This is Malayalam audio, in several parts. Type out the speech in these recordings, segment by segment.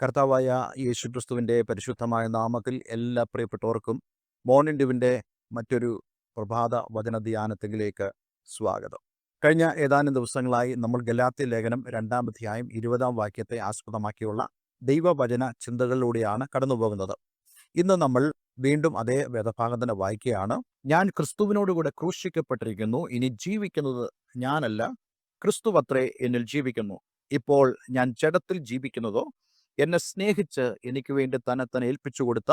കർത്താവായ യേശുക്രിസ്തുവിന്റെ പരിശുദ്ധമായ നാമത്തിൽ എല്ലാ പ്രിയപ്പെട്ടവർക്കും മോർണിംഗ് ഡ്യൂവിന്റെ മറ്റൊരു പ്രഭാത വചന ധ്യാനത്തിലേക്ക് സ്വാഗതം. കഴിഞ്ഞ ഏതാനും ദിവസങ്ങളായി നമ്മൾ ഗലാത്തി ലേഖനം രണ്ടാം അധ്യായം ഇരുപതാം വാക്യത്തെ ആസ്പദമാക്കിയുള്ള ദൈവവചന ചിന്തകളിലൂടെയാണ് കടന്നുപോകുന്നത്. ഇന്ന് നമ്മൾ വീണ്ടും അതേ വേദഭാഗം തന്നെ വായിക്കുകയാണ്. ഞാൻ ക്രിസ്തുവിനോടുകൂടെ ക്രൂശിക്കപ്പെട്ടിരിക്കുന്നു. ഇനി ജീവിക്കുന്നത് ഞാനല്ല. ക്രിസ്തുവത്രേ എന്നിൽ ജീവിക്കുന്നു. ഇപ്പോൾ ഞാൻ ജഡത്തിൽ ജീവിക്കുന്നതോ എന്നെ സ്നേഹിച്ച് എനിക്ക് വേണ്ടി തന്നെ തന്നെ ഏൽപ്പിച്ചു കൊടുത്ത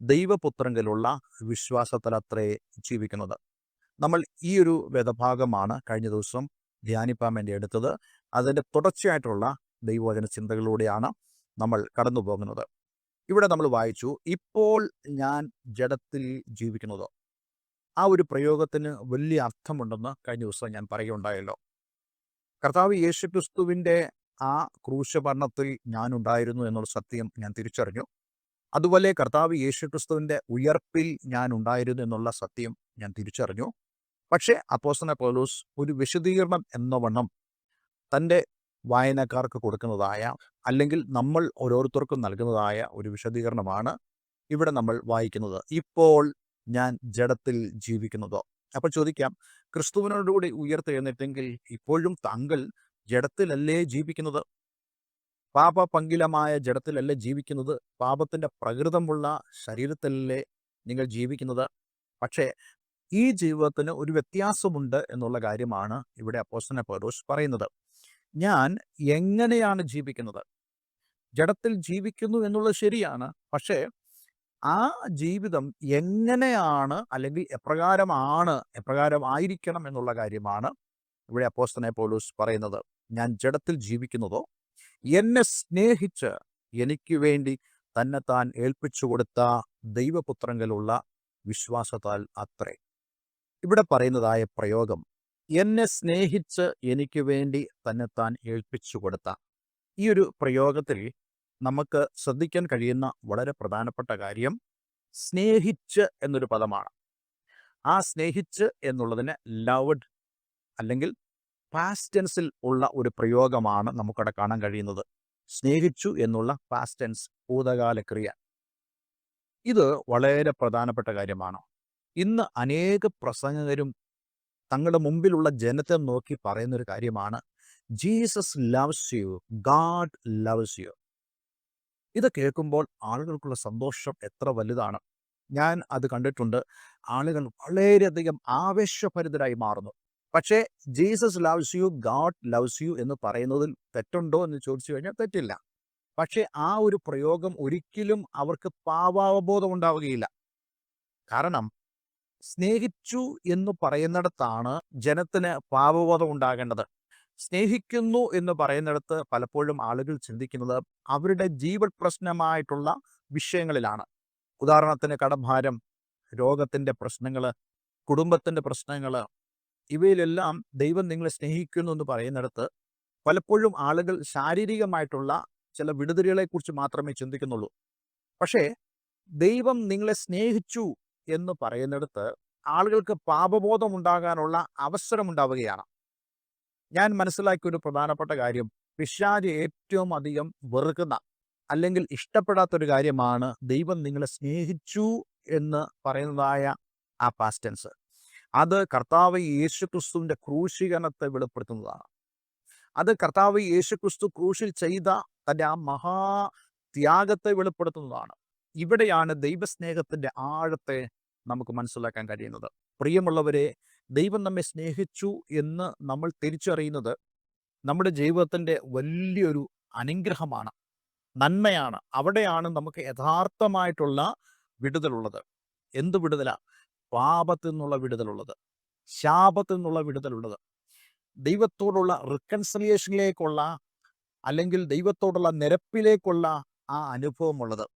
ദൈവപുത്രങ്കിലുള്ള വിശ്വാസത്തിലത്രേ ജീവിക്കുന്നത്. നമ്മൾ ഈ ഒരു വേദഭാഗമാണ് കഴിഞ്ഞ ദിവസം ധ്യാനിപ്പാൻ വേണ്ടി എടുത്തത്. അതിന്റെ തുടർച്ചയായിട്ടുള്ള ദൈവവചന ചിന്തകളിലൂടെയാണ് നമ്മൾ കടന്നു പോകുന്നത് ഇവിടെ നമ്മൾ വായിച്ചു ഇപ്പോൾ ഞാൻ ജഡത്തിൽ ജീവിക്കുന്നത്. ആ ഒരു പ്രയോഗത്തിന് വലിയ അർത്ഥമുണ്ടെന്ന് കഴിഞ്ഞ ദിവസം ഞാൻ പറയുകയുണ്ടായല്ലോ. കർത്താവ് യേശുക്രിസ്തുവിന്റെ ആ ക്രൂശഭരണത്തിൽ ഞാനുണ്ടായിരുന്നു എന്നുള്ള സത്യം ഞാൻ തിരിച്ചറിഞ്ഞു. അതുപോലെ കർത്താവ് യേശു ക്രിസ്തുവിന്റെ ഉയർപ്പിൽ ഞാൻ ഉണ്ടായിരുന്നു എന്നുള്ള സത്യം ഞാൻ തിരിച്ചറിഞ്ഞു. പക്ഷേ അപ്പോസ്തല പൗലോസ് ഒരു വിശദീകരണം എന്ന വണ്ണം തന്റെ വായനക്കാർക്ക് കൊടുക്കുന്നതായ അല്ലെങ്കിൽ നമ്മൾ ഓരോരുത്തർക്കും നൽകുന്നതായ ഒരു വിശദീകരണമാണ് ഇവിടെ നമ്മൾ വായിക്കുന്നത്. ഇപ്പോൾ ഞാൻ ജഡത്തിൽ ജീവിക്കുന്നതോ? അപ്പോൾ ചോദിക്കാം ക്രിസ്തുവിനോടുകൂടി ഉയർത്തെഴുന്നേറ്റെങ്കിൽ ഇപ്പോഴും താങ്കൾ ജഡത്തിലല്ലേ ജീവിക്കുന്നത്? പാപ പങ്കിലമായ ജഡത്തിലല്ലേ ജീവിക്കുന്നത്? പാപത്തിന്റെ പ്രകൃതമുള്ള ശരീരത്തിലല്ലേ നിങ്ങൾ ജീവിക്കുന്നത്? പക്ഷേ ഈ ജീവിതത്തിന് ഒരു വ്യത്യാസമുണ്ട് എന്നുള്ള കാര്യമാണ് ഇവിടെ അപ്പോസന പൗലോസ് പറയുന്നത്. ഞാൻ എങ്ങനെയാണ് ജീവിക്കുന്നത്? ജഡത്തിൽ ജീവിക്കുന്നു എന്നുള്ളത് ശരിയാണ് പക്ഷേ ആ ജീവിതം എങ്ങനെയാണ് അല്ലെങ്കിൽ എപ്രകാരമാണ് എപ്രകാരമായിരിക്കണം എന്നുള്ള കാര്യമാണ് ഇവിടെ അപ്പോസ്തനെ പോലൂസ് പറയുന്നത്. ഞാൻ ജഡത്തിൽ ജീവിക്കുന്നതോ എന്നെ സ്നേഹിച്ച് എനിക്ക് വേണ്ടി തന്നെ താൻ ഏൽപ്പിച്ചു കൊടുത്ത ദൈവപുത്രങ്കലുള്ള വിശ്വാസത്താൽ അത്രേ. ഇവിടെ പറയുന്നതായ പ്രയോഗം എന്നെ സ്നേഹിച്ച് എനിക്ക് വേണ്ടി തന്നെ താൻ ഏൽപ്പിച്ചു കൊടുത്ത. ഈ ഒരു പ്രയോഗത്തിൽ നമുക്ക് ശ്രദ്ധിക്കാൻ കഴിയുന്ന വളരെ പ്രധാനപ്പെട്ട കാര്യം സ്നേഹിച്ച് എന്നൊരു പദമാണ്. ആ സ്നേഹിച്ച് എന്നുള്ളതിന് ലവഡ് അല്ലെങ്കിൽ പാസ്റ്റൻസിൽ ഉള്ള ഒരു പ്രയോഗമാണ് നമുക്കവിടെ കാണാൻ കഴിയുന്നത്. സ്നേഹിച്ചു എന്നുള്ള പാസ്റ്റ് ടെൻസ് ഭൂതകാല ക്രിയ. ഇത് വളരെ പ്രധാനപ്പെട്ട കാര്യമാണ്. ഇന്ന് അനേക പ്രസംഗകരും തങ്ങളുടെ മുമ്പിലുള്ള ജനത്തെ നോക്കി പറയുന്ന ഒരു കാര്യമാണ് Jesus loves you God loves you ഇത് കേൾക്കുമ്പോൾ ആളുകൾക്കുള്ള സന്തോഷം എത്ര വലുതാണ്. ഞാൻ അത് കണ്ടിട്ടുണ്ട്. ആളുകൾ വളരെയധികം ആവേശഭരിതരായി മാറുന്നു. പക്ഷേ Jesus loves you God loves you എന്ന് പറയുന്നതിൽ തെറ്റുണ്ടോ എന്ന് ചോദിച്ചു കഴിഞ്ഞാൽ തെറ്റില്ല. പക്ഷേ ആ ഒരു പ്രയോഗം ഒരിക്കലും അവർക്ക് പാവാവബോധം ഉണ്ടാവുകയില്ല. കാരണം സ്നേഹിച്ചു എന്ന് പറയുന്നിടത്താണ് ജനത്തിന് പാപബോധം ഉണ്ടാകേണ്ടത്. സ്നേഹിക്കുന്നു എന്ന് പറയുന്നിടത്ത് പലപ്പോഴും ആളുകൾ ചിന്തിക്കുന്നത് അവരുടെ ജീവൽ പ്രശ്നമായിട്ടുള്ള വിഷയങ്ങളിലാണ്. ഉദാഹരണത്തിന് കടഭാരം രോഗത്തിന്റെ പ്രശ്നങ്ങൾ കുടുംബത്തിന്റെ പ്രശ്നങ്ങൾ ഇവയിലെല്ലാം ദൈവം നിങ്ങളെ സ്നേഹിക്കുന്നു എന്ന് പറയുന്നിടത്ത് പലപ്പോഴും ആളുകൾ ശാരീരികമായിട്ടുള്ള ചില വിടുതലുകളെക്കുറിച്ച് മാത്രമേ ചിന്തിക്കുന്നുള്ളൂ. പക്ഷേ ദൈവം നിങ്ങളെ സ്നേഹിച്ചു എന്ന് പറയുന്നിടത്ത് ആളുകൾക്ക് പാപബോധം ഉണ്ടാകാനുള്ള അവസരം ഉണ്ടാവുകയാണ് ഞാൻ മനസ്സിലാക്കിയ ഒരു പ്രധാനപ്പെട്ട കാര്യം പിശാജ് ഏറ്റവും അധികം വെറുക്കുന്ന അല്ലെങ്കിൽ ഇഷ്ടപ്പെടാത്തൊരു കാര്യമാണ് ദൈവം നിങ്ങളെ സ്നേഹിച്ചു എന്ന് പറയുന്നതായ ആ പാസ്റ്റൻസ്. അത് കർത്താവ് യേശു ക്രിസ്തുവിന്റെ ക്രൂശീകരണത്തെ വെളിപ്പെടുത്തുന്നതാണ്. അത് കർത്താവ് യേശു ക്രിസ്തു ക്രൂശിൽ ചെയ്ത തന്റെ ആ മഹാ ത്യാഗത്തെ വെളിപ്പെടുത്തുന്നതാണ്. ഇവിടെയാണ് ദൈവസ്നേഹത്തിന്റെ ആഴത്തെ നമുക്ക് മനസ്സിലാക്കാൻ കഴിയുന്നത്. പ്രിയമുള്ളവരെ ദൈവം നമ്മെ സ്നേഹിച്ചു എന്ന് നമ്മൾ തിരിച്ചറിയുന്നത് നമ്മുടെ ജീവിതത്തിന്റെ വലിയൊരു അനുഗ്രഹമാണ് നന്മയാണ്. അവിടെയാണ് നമുക്ക് യഥാർത്ഥമായിട്ടുള്ള വിടുതലുള്ളത്. എന്ത് വിടുതല? പാപത്തിൽ നിന്നുള്ള വിടുതലുള്ളത് ശാപത്തിൽ നിന്നുള്ള വിടുതലുള്ളത്. ദൈവത്തോടുള്ള റിക്കൺസലിയേഷനിലേക്കുള്ള അല്ലെങ്കിൽ ദൈവത്തോടുള്ള നിരപ്പിലേക്കുള്ള ആ അനുഭവമുള്ളത്.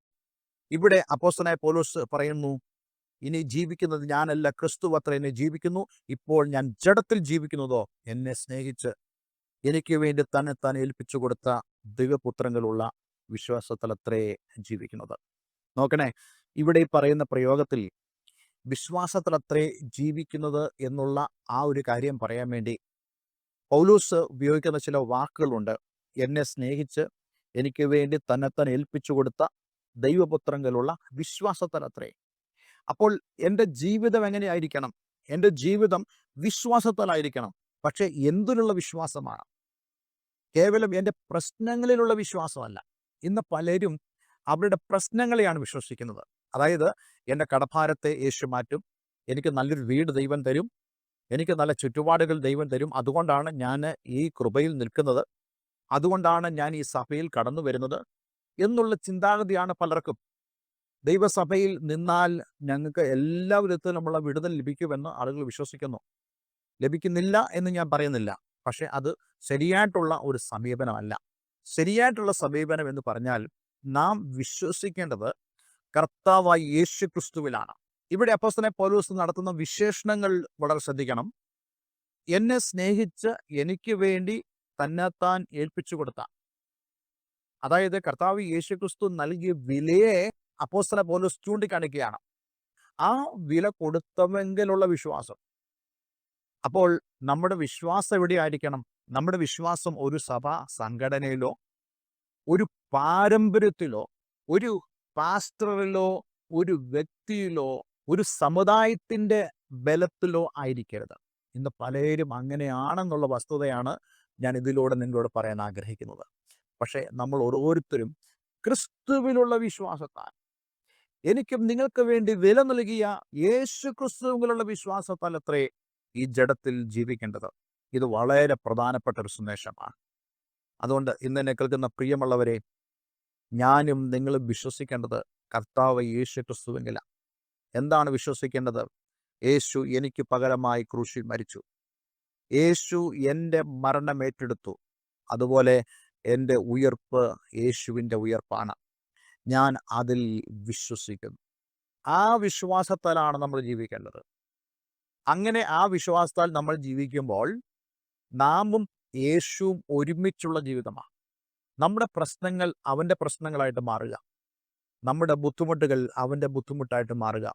ഇവിടെ അപ്പോസ്തനായ പോലോസ് പറയുന്നു ഇനി ജീവിക്കുന്നത് ഞാനല്ല ക്രിസ്തു അത്ര എന്നെ ജീവിക്കുന്നു. ഇപ്പോൾ ഞാൻ ജഡത്തിൽ ജീവിക്കുന്നതോ എന്നെ സ്നേഹിച്ച് എനിക്ക് വേണ്ടി തന്നെ താൻ ഏൽപ്പിച്ചു കൊടുത്ത ദൈവപുത്രങ്ങളുള്ള വിശ്വാസത്തിലത്രേ ജീവിക്കുന്നത്. നോക്കണേ ഇവിടെ ഈ പറയുന്ന പ്രയോഗത്തിൽ വിശ്വാസത്തിലത്രേ ജീവിക്കുന്നത് എന്നുള്ള ആ ഒരു കാര്യം പറയാൻ വേണ്ടി പൗലൂസ് ഉപയോഗിക്കുന്ന ചില വാക്കുകളുണ്ട്. എന്നെ സ്നേഹിച്ച് എനിക്ക് വേണ്ടി തന്നെത്താൻ ഏൽപ്പിച്ചു കൊടുത്ത ദൈവപുത്രങ്കിലുള്ള വിശ്വാസത്തിലത്രേ. അപ്പോൾ എന്റെ ജീവിതം എങ്ങനെയായിരിക്കണം? എന്റെ ജീവിതം വിശ്വാസത്താലായിരിക്കണം. പക്ഷേ എന്തിനുള്ള വിശ്വാസമാണ്? കേവലം എന്റെ പ്രശ്നങ്ങളിലുള്ള വിശ്വാസമല്ല. ഇന്ന് പലരും അവരുടെ പ്രശ്നങ്ങളെയാണ് വിശ്വസിക്കുന്നത്. അതായത് എന്റെ കടഭാരത്തെ യേശു മാറ്റും. എനിക്ക് നല്ലൊരു വീട് ദൈവം തരും. എനിക്ക് നല്ല ചുറ്റുപാടുകൾ ദൈവം തരും. അതുകൊണ്ടാണ് ഞാൻ ഈ കൃപയിൽ നിൽക്കുന്നത്. അതുകൊണ്ടാണ് ഞാൻ ഈ സഭയിൽ കടന്നു വരുന്നത് എന്നുള്ള ചിന്താഗതിയാണ് പലർക്കും. ദൈവസഭയിൽ നിന്നാൽ ഞങ്ങൾക്ക് എല്ലാ വിധത്തിലുമുള്ള വിടുതൽ ലഭിക്കുമെന്ന് ആളുകൾ വിശ്വസിക്കുന്നു. ലഭിക്കുന്നില്ല എന്ന് ഞാൻ പറയുന്നില്ല. പക്ഷേ അത് ശരിയായിട്ടുള്ള ഒരു സമീപനമല്ല. ശരിയായിട്ടുള്ള സമീപനം എന്ന് പറഞ്ഞാൽ നാം വിശ്വസിക്കേണ്ടത് കർത്താവായ യേശു ക്രിസ്തുവിലാണ് ഇവിടെ അപ്പോസ്തനെ പൗലോസ് നടത്തുന്ന വിശേഷണങ്ങൾ വളരെ ശ്രദ്ധിക്കണം. എന്നെ സ്നേഹിച്ച് എനിക്ക് വേണ്ടി തന്നെത്താൻ ഏൽപ്പിച്ചു കൊടുത്ത. അതായത് കർത്താവ് യേശു ക്രിസ്തു നൽകിയ വിലയെ അപ്പോസ്തല പൗലോസ് ചൂണ്ടിക്കാണിക്കുകയാണ്. ആ വില കൊടുത്തവെങ്കിലുള്ള വിശ്വാസം. അപ്പോൾ നമ്മുടെ വിശ്വാസം എവിടെയായിരിക്കണം? നമ്മുടെ വിശ്വാസം ഒരു സഭ സംഘടനയിലോ ഒരു പാരമ്പര്യത്തിലോ ഒരു പാസ്റ്ററിലോ ഒരു വ്യക്തിയിലോ ഒരു സമുദായത്തിന്റെ ബലത്തിലോ ആയിരിക്കരുത്. ഇന്ന് പലരും അങ്ങനെയാണെന്നുള്ള വസ്തുതയാണ് ഞാൻ ഇതിലൂടെ നിങ്ങളോട് പറയാൻ ആഗ്രഹിക്കുന്നത്. പക്ഷേ നമ്മൾ ഓരോരുത്തരും ക്രിസ്തുവിലുള്ള വിശ്വാസത്താൽ എനിക്കും നിങ്ങൾക്ക് വേണ്ടി വില നൽകിയ യേശു ക്രിസ്തുവിലുള്ള വിശ്വാസത്താൽ അത്രേ ഈ ജഡത്തിൽ ജീവിക്കേണ്ടത്. ഇത് വളരെ പ്രധാനപ്പെട്ട ഒരു സന്ദേശമാണ്. അതുകൊണ്ട് ഇന്ന് എന്നെ കേൾക്കുന്ന പ്രിയമുള്ളവരെ ഞാനും നിങ്ങളും വിശ്വസിക്കേണ്ടത് കർത്താവ് യേശു ക്രിസ്തുവെങ്കില എന്താണ് വിശ്വസിക്കേണ്ടത്? യേശു എനിക്ക് പകരമായി ക്രൂശിൽ മരിച്ചു. യേശു എന്റെ മരണം ഏറ്റെടുത്തു. അതുപോലെ എന്റെ ഉയർപ്പ് യേശുവിന്റെ ഉയർപ്പാണ്. ഞാൻ അതിൽ വിശ്വസിക്കുന്നു. ആ വിശ്വാസത്താലാണ് നമ്മൾ ജീവിക്കേണ്ടത്. അങ്ങനെ ആ വിശ്വാസത്താൽ നമ്മൾ ജീവിക്കുമ്പോൾ നാമും യേശുവും ഒരുമിച്ചുള്ള ജീവിതമാണ്. നമ്മുടെ പ്രശ്നങ്ങൾ അവന്റെ പ്രശ്നങ്ങളായിട്ട് മാറുക. നമ്മുടെ ബുദ്ധിമുട്ടുകൾ അവന്റെ ബുദ്ധിമുട്ടായിട്ട് മാറുക.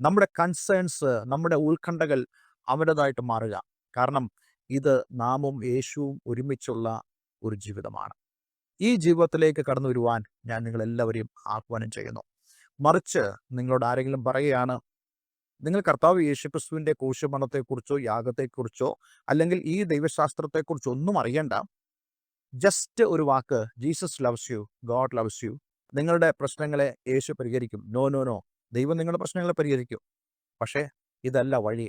നമ്മുടെ കൺസേൺസ് നമ്മുടെ ഉത്കണ്ഠകൾ അവന്റെതായിട്ട് മാറുക. കാരണം ഇത് നാമും യേശുവും ഒരുമിച്ചുള്ള ഒരു ജീവിതമാണ്. ഈ ജീവിതത്തിലേക്ക് കടന്നു വരുവാൻ ഞാൻ നിങ്ങളെല്ലാവരെയും ആഹ്വാനം ചെയ്യുന്നു. മറിച്ച് നിങ്ങളോട് ആരെങ്കിലും പറയുകയാണ് നിങ്ങൾ കർത്താവ് യേശുക്രിസ്തുവിന്റെ കൂശുമരണത്തെക്കുറിച്ചോ യാഗത്തെക്കുറിച്ചോ അല്ലെങ്കിൽ ഈ ദൈവശാസ്ത്രത്തെക്കുറിച്ചോ ഒന്നും അറിയണ്ട. ജസ്റ്റ് ഒരു വാക്ക് Jesus loves you God loves you നിങ്ങളുടെ പ്രശ്നങ്ങളെ യേശു പരിഹരിക്കും. നോ നോ നോ ദൈവം നിങ്ങളുടെ പ്രശ്നങ്ങളെ പരിഹരിക്കും. പക്ഷേ ഇതല്ല വഴി.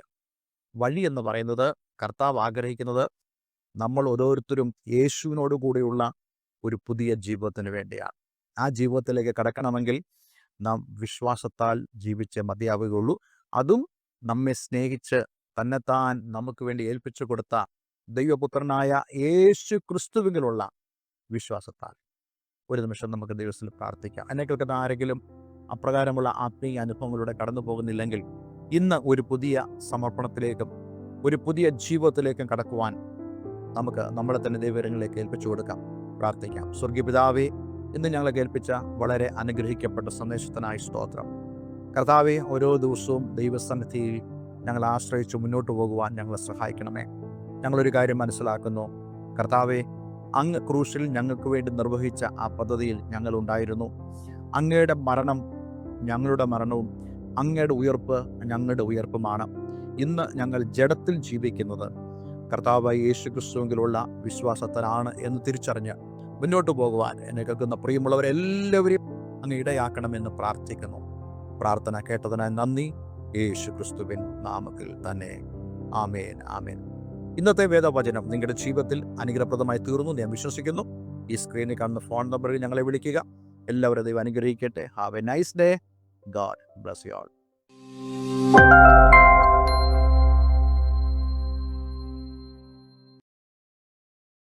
വഴി എന്ന് പറയുന്നത് കർത്താവ് ആഗ്രഹിക്കുന്നത് നമ്മൾ ഓരോരുത്തരും യേശുവിനോട് കൂടിയുള്ള ഒരു പുതിയ ജീവിതത്തിന് വേണ്ടിയാണ്. ആ ജീവിതത്തിലേക്ക് കടക്കണമെങ്കിൽ നാം വിശ്വാസത്താൽ ജീവിച്ച് മതിയാവുകയുള്ളൂ. അതും നമ്മെ സ്നേഹിച്ച് തന്നെത്താൻ നമുക്ക് വേണ്ടി ഏൽപ്പിച്ചു കൊടുത്ത ദൈവപുത്രനായ യേശു ക്രിസ്തുവിലുള്ള വിശ്വാസത്താൽ. ഒരു നിമിഷം നമുക്ക് ദൈവത്തിൽ പ്രാർത്ഥിക്കാം. എന്നെ കേൾക്കുന്ന ആരെങ്കിലും അപ്രകാരമുള്ള ആത്മീയ അനുഭവങ്ങളിലൂടെ കടന്നു പോകുന്നില്ലെങ്കിൽ ഇന്ന് ഒരു പുതിയ സമർപ്പണത്തിലേക്കും ഒരു പുതിയ ജീവിതത്തിലേക്കും കടക്കുവാൻ നമുക്ക് നമ്മളെ തന്നെ ദൈവങ്ങളിലേക്ക് ഏൽപ്പിച്ചു കൊടുക്കാം. പ്രാർത്ഥിക്കാം. സ്വർഗീയ പിതാവേ ഇന്ന് ഞങ്ങളെ കേൾപ്പിച്ച വളരെ അനുഗ്രഹിക്കപ്പെട്ട സന്ദേശത്തിനായി സ്തോത്രം. കർത്താവെ ഓരോ ദിവസവും ദൈവസന്നിധിയിൽ ഞങ്ങൾ ആശ്രയിച്ച് മുന്നോട്ട് പോകുവാൻ ഞങ്ങളെ സഹായിക്കണമേ. ഞങ്ങളൊരു കാര്യം മനസ്സിലാക്കുന്നു. കർത്താവെ അങ്ങ് ക്രൂശിൽ ഞങ്ങൾക്ക് വേണ്ടി നിർവഹിച്ച ആ പദ്ധതിയിൽ ഞങ്ങളുണ്ടായിരുന്നു അങ്ങയുടെ മരണം ഞങ്ങളുടെ മരണവും അങ്ങയുടെ ഉയർപ്പ് ഞങ്ങളുടെ ഉയർപ്പുമാണ്. ഇന്ന് ഞങ്ങൾ ജഡത്തിൽ ജീവിക്കുന്നത്. കർത്താവ് യേശു ക്രിസ്തുവെങ്കിലുള്ള വിശ്വാസത്തിലാണ് എന്ന് തിരിച്ചറിഞ്ഞ് മുന്നോട്ട് പോകുവാൻ എന്നെ കേൾക്കുന്ന പ്രിയമുള്ളവരെല്ലാവരെയും അങ്ങ് ഇടയാക്കണമെന്ന് പ്രാർത്ഥിക്കുന്നു. പ്രാർത്ഥന കേട്ടതിനായി നന്ദി. യേശു ക്രിസ്തുവിൻ നാമത്തിൽ തന്നെ. ആമേൻ ആമേൻ. ഇന്നത്തെ വേദവചനം നിങ്ങളുടെ ജീവിതത്തിൽ അനുഗ്രഹപ്രദമായി തീർന്നു ഞാൻ വിശ്വസിക്കുന്നു. ഈ സ്ക്രീനിൽ കാണുന്ന ഫോൺ നമ്പറിൽ ഞങ്ങളെ വിളിക്കുക. എല്ലാവരും ദൈവം അനുഗ്രഹിക്കട്ടെ. Have a nice day God bless you all